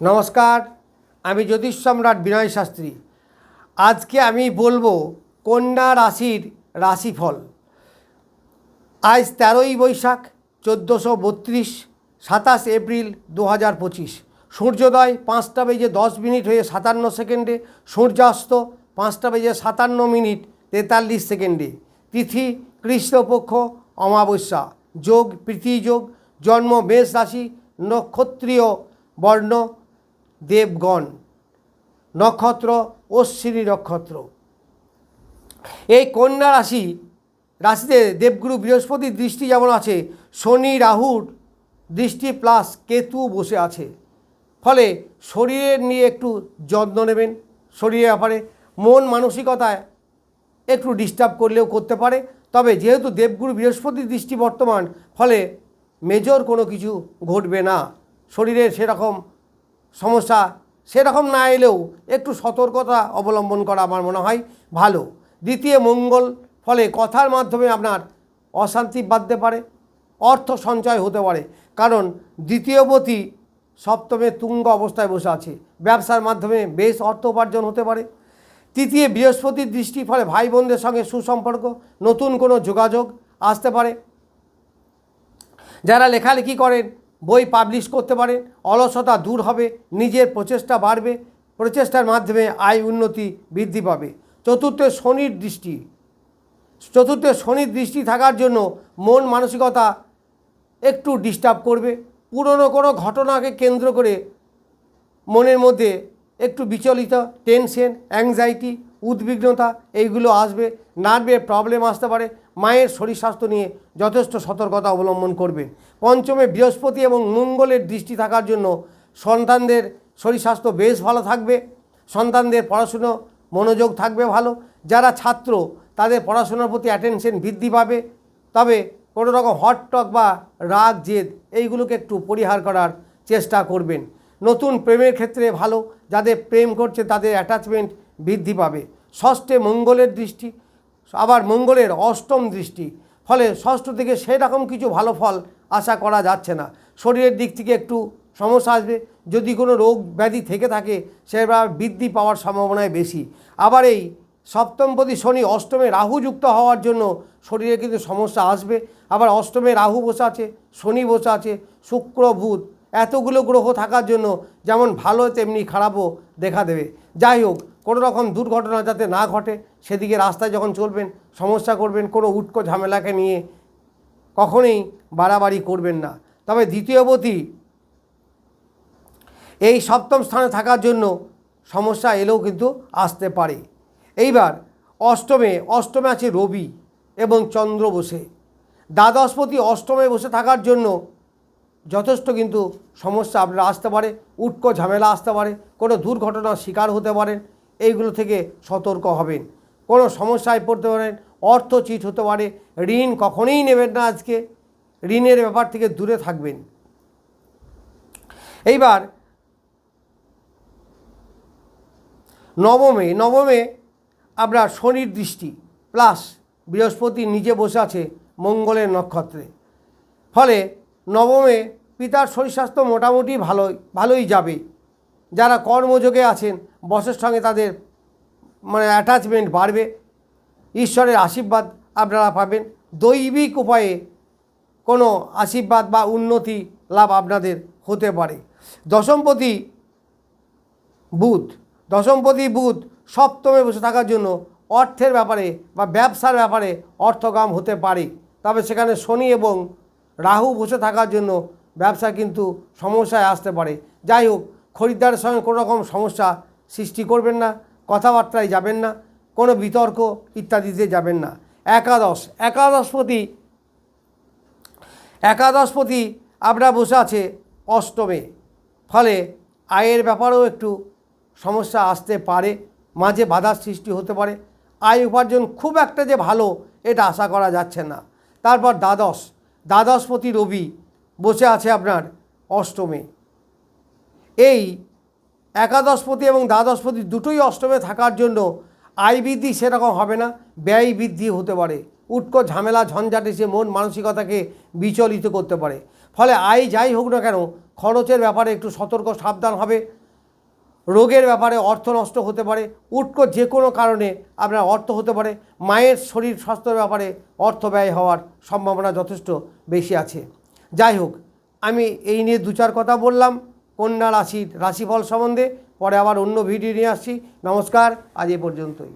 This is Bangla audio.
নমস্কার, আমি জ্যোতিষ সম্রাট বিনয় শাস্ত্রী। আজকে আমি বলব কন্যা রাশির রাশিফল। আজ তেরোই বৈশাখ, চোদ্দোশো বত্রিশ, সাতাশ এপ্রিল দু হাজার পঁচিশ। সূর্যোদয় পাঁচটা বেজে দশ মিনিট হয়ে সাতান্ন সেকেন্ডে, সূর্যাস্ত পাঁচটা বেজে সাতান্ন মিনিট তেতাল্লিশ সেকেন্ডে। তিথি, কৃষ্ণপক্ষ, অমাবস্যা। যোগ, প্রীতি যোগ, জন্ম, মেষ রাশি, নক্ষত্রীয়, বর্ণ দেবগণ, নক্ষত্র অশ্বিনী নক্ষত্র। এই কন্যা রাশি, রাশিতে দেবগুরু বৃহস্পতির দৃষ্টি যেমন আছে, শনি, রাহুর দৃষ্টি প্লাস কেতু বসে আছে। ফলে শরীরের নিয়ে একটু যত্ন নেবেন, শরীরের ব্যাপারে। মন মানসিকতায় একটু ডিস্টার্ব করলেও করতে পারে। তবে যেহেতু দেবগুরু বৃহস্পতির দৃষ্টি বর্তমান, ফলে মেজর কোনো কিছু ঘটবে না। শরীরের সেরকম সমস্যা সেরকম না এলেও একটু সতর্কতা অবলম্বন করা আমার মনে হয় ভালো। দ্বিতীয় মঙ্গল, ফলে কথার মাধ্যমে আপনার অশান্তি বাঁধতে পারে, অর্থ সঞ্চয় হতে পারে। কারণ দ্বিতীয়বতী সপ্তমে তুঙ্গ অবস্থায় বসে আছে। ব্যবসার মাধ্যমে বেশ অর্থ উপার্জন হতে পারে। তৃতীয় বৃহস্পতির দৃষ্টির ফলে ভাই বোনদের সঙ্গে সুসম্পর্ক, নতুন কোনো যোগাযোগ আসতে পারে। যারা লেখালেখি করেন বই পাবলিশ করতে পারেন অলসতা দূর হবে, নিজের প্রচেষ্টা বাড়বে, প্রচেষ্টার মাধ্যমে আয় উন্নতি বৃদ্ধি পাবে। চতুর্থ শনির দৃষ্টি। চতুর্থ শনির দৃষ্টি থাকার জন্য মন মানসিকতা একটু ডিস্টার্ব করবে। পুরনো কোনো ঘটনাকে কেন্দ্র করে মনের মধ্যে একটু বিচলিত টেনশন অ্যাংজাইটি উদ্বিগ্নতা, এইগুলো আসবে। নার্ভের প্রবলেম আসতে পারে। মায়ের শরীর স্বাস্থ্য নিয়ে যথেষ্ট সতর্কতা অবলম্বন করবে। পঞ্চমে বৃহস্পতি এবং মঙ্গলের দৃষ্টি থাকার জন্য সন্তানদের শরীর স্বাস্থ্য বেশ ভালো থাকবে। সন্তানদের পড়াশুনো, মনোযোগ থাকবে ভালো। যারা ছাত্র, তাদের পড়াশোনার প্রতি অ্যাটেনশন বৃদ্ধি পাবে। তবে কোনো রকম হটটক বা রাগ, জেদ, এইগুলোকে একটু পরিহার করার চেষ্টা করবেন। নতুন প্রেমের ক্ষেত্রে ভালো। যাদের প্রেম করছে, তাদের অ্যাটাচমেন্ট বৃদ্ধি পাবে। ষষ্ঠে মঙ্গলের দৃষ্টি, আবার মঙ্গলের অষ্টম দৃষ্টি। ফলে ষষ্ঠ থেকে সেরকম কিছু ভালো ফল আশা করা যাচ্ছে না। শরীরের দিক থেকে একটু সমস্যা আসবে। যদি কোনো রোগ ব্যাধি থেকে থাকে, সেটা বৃদ্ধি পাওয়ার সম্ভাবনায় বেশি। আবার এই সপ্তমপতি শনি অষ্টমে রাহু যুক্ত হওয়ার জন্য শরীরে কিন্তু সমস্যা আসবে। আবার অষ্টমে রাহু বসে আছে, শনি বসে আছে, শুক্র, বুধ এতগুলো গ্রহ থাকার জন্য যেমন ভালো, তেমনি খারাপও দেখা দেবে। যাই হোক, কোনো রকম দুর্ঘটনা যাতে না ঘটে, সেদিকে রাস্তায় যখন চলবেন, সমস্যা করবেন, কোনো উটকো ঝামেলাকে নিয়ে কখনোই বাড়াবাড়ি করবেন না। তবে দ্বিতীয়বতী এই সপ্তম স্থানে থাকার জন্য সমস্যা এলেও কিন্তু আসতে পারে। এইবার, অষ্টমে অষ্টমে আছে রবি এবং চন্দ্র বসে। দ্বাদশপতি অষ্টমে বসে থাকার জন্য যথেষ্ট কিন্তু সমস্যা আপনার আসতে পারে, উটকো ঝামেলা আসতে পারে, কোনো দুর্ঘটনার শিকার হতে পারেন, এইগুলো থেকে সতর্ক হবেন। কোনো সমস্যায় পড়তে পারেন, অর্থ চিট হতে পারে, ঋণ কখনোই নেবেন না আজকে, ঋণের ব্যাপার থেকে দূরে থাকবেন। এইবার নবমে নবমে আপনার শনির দৃষ্টি, প্লাস বৃহস্পতি নিজে বসে আছে মঙ্গলের নক্ষত্রে। ফলে নবমে পিতার শরীর স্বাস্থ্য মোটামুটি ভালোই ভালোই যাবে। যারা কর্মযোগে আছেন, বসের সঙ্গে তাদের মানে অ্যাটাচমেন্ট বাড়বে। ঈশ্বরের আশীর্বাদ আপনারা পাবেন। দৈবিক উপায়ে কোনো আশীর্বাদ বা উন্নতি লাভ আপনাদের হতে পারে। দশমপতি বুধ দশমপতি বুধ সপ্তমে বসে থাকার জন্য অর্থের ব্যাপারে বা ব্যবসার ব্যাপারে অর্থকাম হতে পারে। তবে সেখানে শনি এবং রাহু বসে থাকার জন্য ব্যবসা কিন্তু সমস্যায় আসতে পারে। যাই হোক, খরিদ্দারের সঙ্গে কোনো রকম সমস্যা সৃষ্টি করবেন না, কথাবার্তায় যাবেন না, কোনো বিতর্ক ইত্যাদিতে যাবেন না। একাদশ, একাদশপতি একাদশপতি আপনার বসে আছে অষ্টমে। ফলে আয়ের ব্যাপারেও একটু সমস্যা আসতে পারে, মাঝে বাধার সৃষ্টি হতে পারে। আয় উপার্জন খুব একটা যে ভালো, এটা আশা করা যাচ্ছে না। তারপর দ্বাদশ দ্বাদশপতি রবি বসে আছে আপনার অষ্টমে। এই একাদশপতি এবং দ্বাদশপতি দুটোই অষ্টমে থাকার জন্য আয় বৃদ্ধি সেরকম হবে না ব্যয় বৃদ্ধি হতে পারে। উটকো ঝামেলা ঝঞ্ঝাট এসে মন মানসিকতাকে বিচলিত করতে পারে। ফলে আয় যাই হোক না কেন, খরচের ব্যাপারে একটু সতর্ক সাবধান হবে। রোগের ব্যাপারে অর্থ নষ্ট হতে পারে, উটকো যে কোনো কারণে আপনার অর্থ হতে পারে, মায়ের শরীর স্বাস্থ্যের ব্যাপারে অর্থ ব্যয় হওয়ার সম্ভাবনা যথেষ্ট বেশি আছে। যাই হোক, আমি এই নিয়ে দু চার কথা বললাম, কন্যা রাশির রাশিফল সম্বন্ধে, পরে আবার অন্য ভিডিও নিয়ে আসছি। নমস্কার, আজ এ পর্যন্তই।